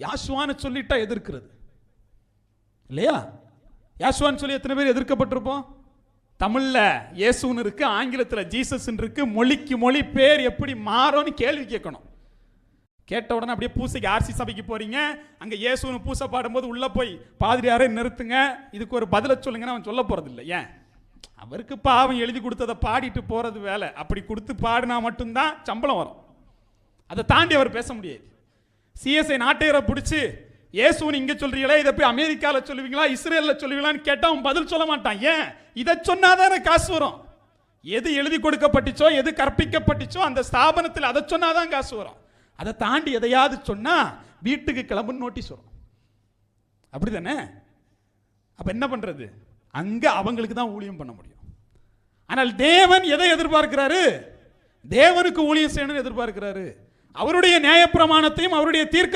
யாசுவான்னு சொல்லிட்டா எதிர்க்கிறது. இல்லையா? யாசுவான்னு சொல்லி எத்தனை பேர் எதிர்க்கப்பட்டிருப்போம்? தமிழில் இயேசுன்னு இருக்கு ஆங்கிலத்தில் ஜீசஸ்ன்னு இருக்கு மொழிக்கு மொழி பேர் எப்படி மாறும்னு கேள்வி கேட்கணும். கேட்ட உடனே அப்படியே பூசைக்கு ஆர்சி சபைக்கு போறீங்க அங்கே இயேசுன்னு பூசை பாடும்போது உள்ள போய் பாதிரியாரே நிறுத்துங்க இதுக்கு ஒரு பதில சொல்லுங்கன்னு அவன் சொல்ல போறது இல்லை ஏன்? அவருக்கு பாவம் எழுதி கொடுத்ததை பாடிட்டு போறது வேலை. அப்படி கொடுத்து பாடினா மட்டும்தான் சம்பளம் வரும். அதை தாண்டி அவர் பேச முடியாது. சிஎஸ்ஐ நாட்டையரை பிடிச்சி இயேசுன்னு இங்கே சொல்கிறீங்களா இதை போய் அமெரிக்காவில் சொல்லுவீங்களா? இஸ்ரேலில் சொல்லுவீங்களான்னு கேட்டால் அவன் பதில் சொல்ல மாட்டான். ஏன்? இதை சொன்னாதானே காசு வரும். எது எழுதி கொடுக்கப்பட்டுச்சோ எது கற்பிக்கப்பட்டுச்சோ அந்த ஸ்தாபனத்தில் அதை சொன்னாதான் காசு வரும். அதை தாண்டி எதையாவது சொன்னால் வீட்டுக்கு கிளம்புன்னு நோட்டீஸ் வரும். அப்படி தானே அப்போ என்ன பண்ணுறது அங்கே அவங்களுக்கு தான் ஊழியம் பண்ண முடியும். ஆனால் தேவன் எதை எதிர்பார்க்கிறாரு? தேவனுக்கு ஊழியம் செய்யணும்னு எதிர்பார்க்கிறாரு. அவருடைய நியாயப்பிரமாணத்தையும் அவருடைய தீர்க்க